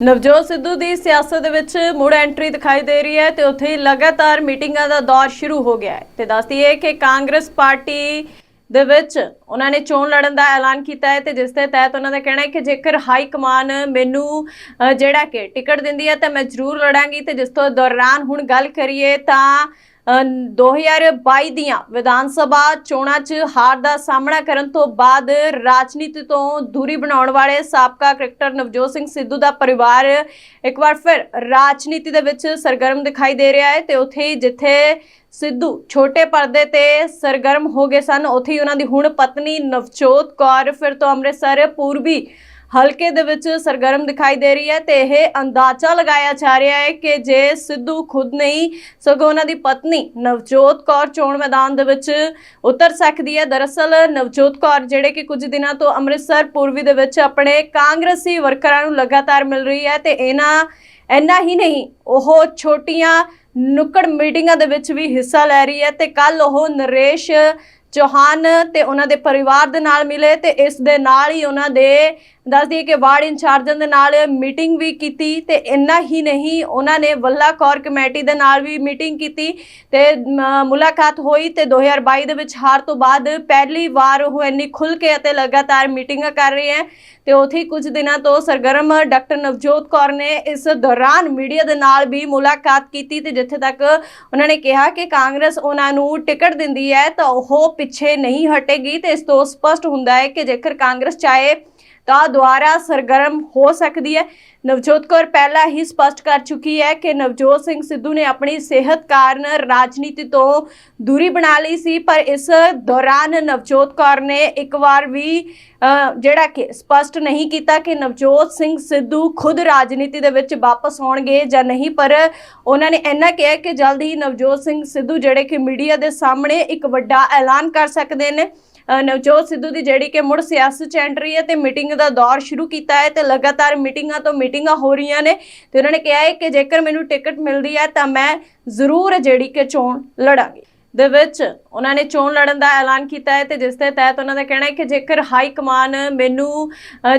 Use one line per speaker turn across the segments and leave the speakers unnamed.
ਨਵਜੋਤ ਸਿੱਧੂ ਦੀ ਸਿਆਸਤ ਦੇ ਵਿੱਚ ਮੁੜ ਐਂਟਰੀ ਦਿਖਾਈ ਦੇ ਰਹੀ ਹੈ ਤੇ ਉੱਥੇ ਹੀ ਲਗਾਤਾਰ ਮੀਟਿੰਗਾਂ ਦਾ ਦੌਰ ਸ਼ੁਰੂ ਹੋ ਗਿਆ ਹੈ। ਤੇ ਦੱਸਦੀ ਹੈ ਕਿ ਕਾਂਗਰਸ ਪਾਰਟੀ ਦੇ ਵਿੱਚ ਉਹਨਾਂ ਨੇ ਚੋਣ ਲੜਨ ਦਾ ਐਲਾਨ ਕੀਤਾ ਹੈ ਤੇ ਜਿਸ ਦੇ ਤਹਿਤ ਉਹਨਾਂ ਦਾ ਕਹਿਣਾ ਹੈ ਕਿ ਜੇਕਰ ਹਾਈ ਕਮਾਨ ਮੈਨੂੰ ਜਿਹੜਾ ਕਿ ਟਿਕਟ ਦਿੰਦੀ ਹੈ ਤਾਂ ਮੈਂ ਜ਼ਰੂਰ ਲੜਾਂਗੀ ਤੇ ਜਿਸ ਤੋਂ ਦੌਰਾਨ ਹੁਣ ਗੱਲ ਕਰੀਏ ਤਾਂ 2022 ਦੀਆਂ ਵਿਧਾਨ ਸਭਾ ਚੋਣਾਂ 'ਚ ਹਾਰ ਦਾ ਸਾਹਮਣਾ ਕਰਨ ਤੋਂ ਬਾਅਦ ਰਾਜਨੀਤੀ ਤੋਂ ਦੂਰੀ ਬਣਾਉਣ ਵਾਲੇ ਸਾਬਕਾ ਕ੍ਰਿਕਟਰ ਨਵਜੋਤ ਸਿੰਘ ਸਿੱਧੂ ਦਾ ਪਰਿਵਾਰ ਇੱਕ ਵਾਰ ਫਿਰ ਰਾਜਨੀਤੀ ਦੇ ਵਿੱਚ ਸਰਗਰਮ ਦਿਖਾਈ ਦੇ ਰਿਹਾ ਹੈ ਤੇ ਉੱਥੇ ਹੀ ਜਿੱਥੇ ਸਿੱਧੂ ਛੋਟੇ ਪਰਦੇ ਤੇ ਸਰਗਰਮ ਹੋ ਗਏ ਸਨ, ਉੱਥੇ ਹੀ ਉਹਨਾਂ ਦੀ ਹੁਣ ਪਤਨੀ ਨਵਜੋਤ ਕੌਰ ਫਿਰ ਤੋਂ ਅੰਮ੍ਰਿਤਸਰ, ਪੂਰਬੀ ਹਲਕੇ ਦੇ ਵਿੱਚ ਸਰਗਰਮ ਦਿਖਾਈ ਦੇ ਰਹੀ ਹੈ ਤੇ ਇਹ ਅੰਦਾਜ਼ਾ ਲਗਾਇਆ ਜਾ ਰਿਹਾ ਹੈ ਕਿ ਜੇ ਸਿੱਧੂ ਖੁਦ ਨਹੀਂ, ਸਗੋਂ ਉਹਨਾਂ ਦੀ ਪਤਨੀ ਨਵਜੋਤ ਕੌਰ ਚੋਣ ਮੈਦਾਨ ਦੇ ਵਿੱਚ ਉਤਰ ਸਕਦੀ ਹੈ। ਦਰਅਸਲ ਨਵਜੋਤ ਕੌਰ ਜਿਹੜੇ ਕਿ ਕੁਝ ਦਿਨਾਂ ਤੋਂ ਅੰਮ੍ਰਿਤਸਰ, ਪੂਰਬੀ ਦੇ ਵਿੱਚ ਆਪਣੇ ਕਾਂਗਰਸੀ ਵਰਕਰਾਂ ਨੂੰ ਲਗਾਤਾਰ ਮਿਲ ਰਹੀ ਹੈ ਤੇ ਇਹਨਾਂ, ਇੰਨਾ ਹੀ ਨਹੀਂ, ਉਹ ਛੋਟੀਆਂ ਨੁੱਕੜ ਮੀਟਿੰਗਾਂ ਦੇ ਵਿੱਚ ਵੀ ਹਿੱਸਾ ਲੈ ਰਹੀ ਹੈ ਤੇ ਕੱਲ ਉਹ ਨਰੇਸ਼ ਚੌਹਾਨ ਤੇ ਉਹਨਾਂ ਦੇ ਪਰਿਵਾਰ ਦੇ ਨਾਲ ਮਿਲੇ ਤੇ ਇਸ ਦੇ ਨਾਲ ਹੀ ਉਹਨਾਂ ਦੇ ਦੱਸਦੀ ਕਿ ਵਾਰਡ ਇੰਚਾਰਜਾਂ ਦੇ ਨਾਲ ਮੀਟਿੰਗ ਵੀ ਕੀਤੀ ਤੇ ਇੰਨਾ ਹੀ ਨਹੀਂ, ਉਹਨਾਂ ਨੇ ਵੱਲਾ ਕੌਰ ਕਮੇਟੀ ਦੇ ਨਾਲ ਵੀ ਮੀਟਿੰਗ ਕੀਤੀ ਤੇ ਮੁਲਾਕਾਤ ਹੋਈ ਤੇ 2022 ਦੇ ਵਿੱਚ ਹਾਰ ਤੋਂ ਬਾਅਦ ਪਹਿਲੀ ਵਾਰ ਉਹ ਇੰਨੀ ਖੁੱਲ ਕੇ ਅਤੇ ਲਗਾਤਾਰ ਮੀਟਿੰਗਾਂ ਕਰ ਰਹੀ ਹੈ ਤੇ ਉੱਥੇ ਕੁਝ ਦਿਨਾਂ ਤੋਂ ਸਰਗਰਮ ਡਾਕਟਰ ਨਵਜੋਤ ਕੌਰ ਨੇ ਇਸ ਦੌਰਾਨ ਮੀਡੀਆ ਦੇ ਨਾਲ ਵੀ ਮੁਲਾਕਾਤ ਕੀਤੀ ਤੇ ਜਿੱਥੇ ਤੱਕ ਉਹਨਾਂ ਨੇ ਕਿਹਾ ਕਿ ਕਾਂਗਰਸ ਉਹਨਾਂ ਨੂੰ ਟਿਕਟ ਦਿੰਦੀ ਹੈ ਤਾਂ ਉਹ ਪਿੱਛੇ ਨਹੀਂ ਹਟੇਗੀ ਤੇ ਇਸ ਤੋਂ ਸਪਸ਼ਟ ਹੁੰਦਾ ਹੈ ਕਿ ਜੇਕਰ ਕਾਂਗਰਸ ਚਾਹੇ ਤਾਂ ਦੁਆਰਾ ਸਰਗਰਮ ਹੋ ਸਕਦੀ ਹੈ। ਨਵਜੋਤ ਕੌਰ ਪਹਿਲਾਂ ਹੀ ਸਪਸ਼ਟ ਕਰ ਚੁੱਕੀ ਹੈ ਕਿ ਨਵਜੋਤ ਸਿੰਘ ਸਿੱਧੂ ਨੇ ਆਪਣੀ ਸਿਹਤ ਕਾਰਨ ਰਾਜਨੀਤੀ ਤੋਂ ਦੂਰੀ ਬਣਾ ਲਈ ਸੀ, ਪਰ ਇਸ ਦੌਰਾਨ ਨਵਜੋਤ ਕੌਰ ਨੇ ਇੱਕ ਵਾਰ ਵੀ ਜਿਹੜਾ ਕਿ ਸਪਸ਼ਟ ਨਹੀਂ ਕੀਤਾ ਕਿ ਨਵਜੋਤ ਸਿੰਘ ਸਿੱਧੂ ਖੁਦ ਰਾਜਨੀਤੀ ਦੇ ਵਿੱਚ ਵਾਪਸ ਆਉਣਗੇ ਜਾਂ ਨਹੀਂ, ਪਰ ਉਹਨਾਂ ਨੇ ਇੰਨਾ ਕਿਹਾ ਕਿ ਜਲਦ ਹੀ ਨਵਜੋਤ ਸਿੰਘ ਸਿੱਧੂ ਜਿਹੜੇ ਕਿ ਮੀਡੀਆ ਦੇ ਸਾਹਮਣੇ ਇੱਕ ਵੱਡਾ ਐਲਾਨ ਕਰ ਸਕਦੇ ਨੇ। ਨਵਜੋਤ ਸਿੱਧੂ ਦੀ ਜਿਹੜੀ ਕਿ ਮੁੜ ਸਿਆਸਤ ਚ ਐਂਟਰੀ ਹੈ ਤੇ ਮੀਟਿੰਗ ਦਾ ਦੌਰ ਸ਼ੁਰੂ ਕੀਤਾ ਹੈ ਤੇ ਲਗਾਤਾਰ ਮੀਟਿੰਗਾਂ ਤੋਂ ਮੀਟਿੰਗਾਂ ਹੋ ਰਹੀਆਂ ਨੇ ਤੇ ਉਹਨਾਂ ਨੇ ਕਿਹਾ ਹੈ ਕਿ ਜੇਕਰ ਮੈਨੂੰ ਟਿਕਟ ਮਿਲਦੀ ਹੈ ਤਾਂ ਮੈਂ ਜ਼ਰੂਰ ਜਿਹੜੀ ਕਿ ਚੋਣ ਲੜਾਂਗੀ। ਦੇ ਵਿੱਚ ਉਹਨਾਂ ਨੇ ਚੋਣ ਲੜਨ ਦਾ ਐਲਾਨ ਕੀਤਾ ਹੈ ਤੇ ਜਿਸ ਦੇ ਤਹਿਤ ਉਹਨਾਂ ਦਾ ਕਹਿਣਾ ਹੈ ਕਿ ਜੇਕਰ ਹਾਈ ਕਮਾਨ ਮੈਨੂੰ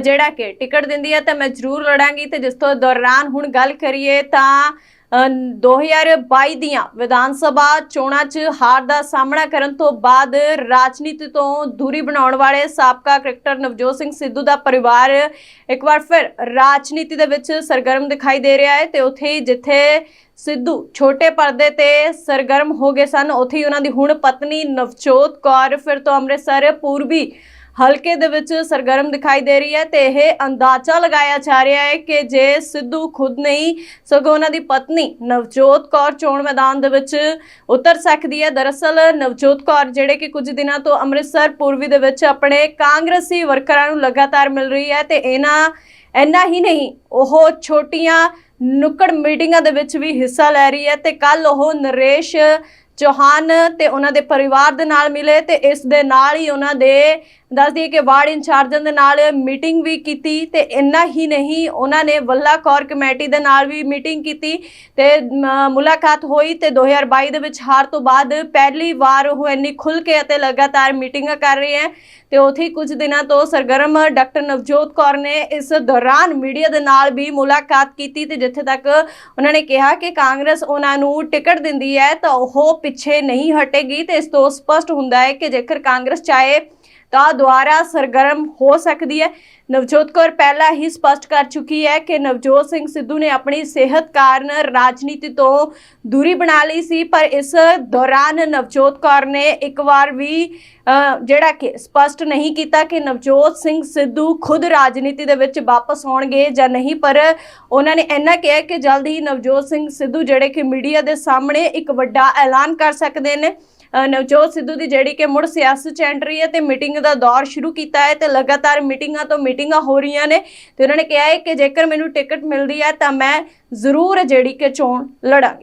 ਜਿਹੜਾ ਕਿ ਟਿਕਟ ਦਿੰਦੀ ਹੈ ਤਾਂ ਮੈਂ ਜ਼ਰੂਰ ਲੜਾਂਗੀ ਤੇ ਜਿਸ ਤੋਂ ਦੌਰਾਨ ਹੁਣ ਗੱਲ ਕਰੀਏ ਤਾਂ 2022 ਦੀਆਂ ਵਿਧਾਨ ਸਭਾ ਚੋਣਾਂ 'ਚ ਹਾਰ ਦਾ ਸਾਹਮਣਾ ਕਰਨ ਤੋਂ ਬਾਅਦ ਰਾਜਨੀਤੀ ਤੋਂ ਦੂਰੀ ਬਣਾਉਣ ਵਾਲੇ ਸਾਬਕਾ ਕ੍ਰਿਕਟਰ ਨਵਜੋਤ ਸਿੰਘ ਸਿੱਧੂ ਦਾ ਪਰਿਵਾਰ ਇੱਕ ਵਾਰ ਫਿਰ ਰਾਜਨੀਤੀ ਦੇ ਵਿੱਚ ਸਰਗਰਮ ਦਿਖਾਈ ਦੇ ਰਿਹਾ ਹੈ ਤੇ ਉੱਥੇ ਹੀ ਜਿੱਥੇ ਸਿੱਧੂ ਛੋਟੇ ਪਰਦੇ ਤੇ ਸਰਗਰਮ ਹੋ ਗਏ ਸਨ, ਉੱਥੇ ਹੀ ਉਹਨਾਂ ਦੀ ਹੁਣ ਪਤਨੀ ਨਵਜੋਤ ਕੌਰ ਫਿਰ ਤੋਂ ਅੰਮ੍ਰਿਤਸਰ, ਪੂਰਬੀ ਹਲਕੇ ਦੇ ਵਿੱਚ ਸਰਗਰਮ ਦਿਖਾਈ ਦੇ ਰਹੀ ਹੈ ਤੇ ਇਹ ਅੰਦਾਜ਼ਾ ਲਗਾਇਆ ਜਾ ਰਿਹਾ ਹੈ ਕਿ ਜੇ ਸਿੱਧੂ ਖੁਦ ਨਹੀਂ, ਸਗੋਂ ਉਹਨਾਂ ਦੀ ਪਤਨੀ ਨਵਜੋਤ ਕੌਰ ਚੋਣ ਮੈਦਾਨ ਦੇ ਵਿੱਚ ਉਤਰ ਸਕਦੀ ਹੈ। ਦਰਅਸਲ ਨਵਜੋਤ ਕੌਰ ਜਿਹੜੇ ਕਿ ਕੁਝ ਦਿਨਾਂ ਤੋਂ ਅੰਮ੍ਰਿਤਸਰ, ਪੂਰਬੀ ਦੇ ਵਿੱਚ ਆਪਣੇ ਕਾਂਗਰਸੀ ਵਰਕਰਾਂ ਨੂੰ ਲਗਾਤਾਰ ਮਿਲ ਰਹੀ ਹੈ ਤੇ ਇਹਨਾਂ, ਇੰਨਾ ਹੀ ਨਹੀਂ, ਉਹ ਛੋਟੀਆਂ ਨੁੱਕੜ ਮੀਟਿੰਗਾਂ ਦੇ ਵਿੱਚ ਵੀ ਹਿੱਸਾ ਲੈ ਰਹੀ ਹੈ ਤੇ ਕੱਲ ਉਹ ਨਰੇਸ਼ ਚੌਹਾਨ ਤੇ ਉਹਨਾਂ ਦੇ ਪਰਿਵਾਰ ਦੇ ਨਾਲ ਮਿਲੇ ਤੇ ਇਸ ਦੇ ਨਾਲ ਹੀ ਉਹਨਾਂ ਦੇ ਦੱਸ ਦਈਏ ਕਿ ਵਾਰਡ ਇੰਚਾਰਜਾਂ ਦੇ ਨਾਲ ਮੀਟਿੰਗ ਵੀ ਕੀਤੀ ਤੇ ਇੰਨਾ ਹੀ ਨਹੀਂ, ਉਹਨਾਂ ਨੇ ਵੱਲਾ ਕੌਰ ਕਮੇਟੀ ਦੇ ਨਾਲ ਵੀ ਮੀਟਿੰਗ ਕੀਤੀ ਤੇ ਮੁਲਾਕਾਤ ਹੋਈ ਤੇ 2022 ਦੇ ਵਿੱਚ ਹਾਰ ਤੋਂ ਬਾਅਦ ਪਹਿਲੀ ਵਾਰ ਉਹ ਇੰਨੀ ਖੁੱਲ ਕੇ ਅਤੇ ਲਗਾਤਾਰ ਮੀਟਿੰਗਾਂ ਕਰ ਰਹੀ ਹੈ ਤੇ ਉੱਥੇ ਹੀ ਕੁਝ ਦਿਨਾਂ ਤੋਂ ਸਰਗਰਮ ਡਾਕਟਰ ਨਵਜੋਤ ਕੌਰ ਨੇ ਇਸ ਦੌਰਾਨ ਮੀਡੀਆ ਦੇ ਨਾਲ ਵੀ ਮੁਲਾਕਾਤ ਕੀਤੀ ਤੇ ਜਿੱਥੇ ਤੱਕ ਉਹਨਾਂ ਨੇ ਕਿਹਾ ਕਿ ਕਾਂਗਰਸ ਉਹਨਾਂ ਨੂੰ ਟਿਕਟ ਦਿੰਦੀ ਹੈ ਤਾਂ ਉਹ ਪਿੱਛੇ ਨਹੀਂ ਹਟੇਗੀ ਤੇ ਇਸ ਤੋਂ ਸਪਸ਼ਟ ਹੁੰਦਾ ਹੈ ਕਿ ਜੇਕਰ ਕਾਂਗਰਸ ਚਾਹੇ ਤਾਂ ਦੁਆਰਾ ਸਰਗਰਮ ਹੋ ਸਕਦੀ ਹੈ। ਨਵਜੋਤ ਕੌਰ ਪਹਿਲਾਂ ਹੀ ਸਪਸ਼ਟ ਕਰ ਚੁੱਕੀ ਹੈ ਕਿ ਨਵਜੋਤ ਸਿੰਘ ਸਿੱਧੂ ਨੇ ਆਪਣੀ ਸਿਹਤ ਕਾਰਨ ਰਾਜਨੀਤੀ ਤੋਂ ਦੂਰੀ ਬਣਾ ਲਈ ਸੀ, ਪਰ ਇਸ ਦੌਰਾਨ ਨਵਜੋਤ ਕੌਰ ਨੇ ਇੱਕ ਵਾਰ ਵੀ ਜਿਹੜਾ ਕਿ ਸਪਸ਼ਟ ਨਹੀਂ ਕੀਤਾ ਕਿ ਨਵਜੋਤ ਸਿੰਘ ਸਿੱਧੂ ਖੁਦ ਰਾਜਨੀਤੀ ਦੇ ਵਿੱਚ ਵਾਪਸ ਆਉਣਗੇ ਜਾਂ ਨਹੀਂ, ਪਰ ਉਹਨਾਂ ਨੇ ਇੰਨਾ ਕਿਹਾ ਕਿ ਜਲਦ ਹੀ ਨਵਜੋਤ ਸਿੰਘ ਸਿੱਧੂ ਜਿਹੜੇ ਕਿ ਮੀਡੀਆ ਦੇ ਸਾਹਮਣੇ ਇੱਕ ਵੱਡਾ ਐਲਾਨ ਕਰ ਸਕਦੇ ਨੇ। ਨਵਜੋਤ ਸਿੱਧੂ ਦੀ ਜਿਹੜੀ ਕਿ ਮੁੜ ਸਿਆਸਤ ਚ ਐਂਟਰੀ ਹੈ ਤੇ ਮੀਟਿੰਗ ਦਾ ਦੌਰ ਸ਼ੁਰੂ ਕੀਤਾ ਹੈ ਤੇ ਲਗਾਤਾਰ ਮੀਟਿੰਗਾਂ ਤੋਂ ਮੀਟਿੰਗਾਂ ਹੋ ਰਹੀਆਂ ਨੇ ਤੇ ਉਹਨਾਂ ਨੇ ਕਿਹਾ ਹੈ ਕਿ ਜੇਕਰ ਮੈਨੂੰ ਟਿਕਟ ਮਿਲਦੀ ਹੈ ਤਾਂ ਮੈਂ ਜ਼ਰੂਰ ਜਿਹੜੀ ਕਿ ਚੋਣ ਲੜਾਂਗੀ।